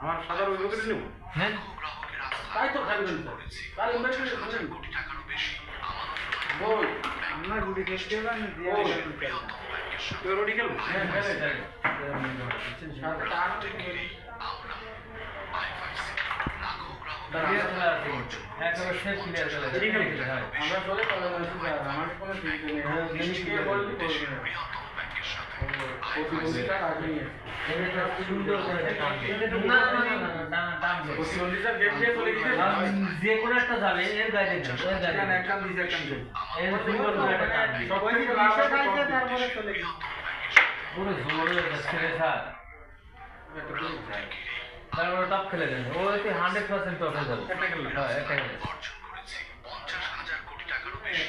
আমার সাদা ওই বকেটে নেব। হ্যাঁ। তাই তো খাবেন তাই ইনভেস্টমেন্ট করছেন কোটি টাকারও বেশি বল। আমরা রুটি খেতে গেলাম দিয়ে তো রুটি। হ্যাঁ আমরা চলে আমার কোনো যে কোনো একটা যাবে এর গায়ে তারপরে টপ খেলে দেন ও হান্ড্রেড পার্সেন্ট টপে যাবে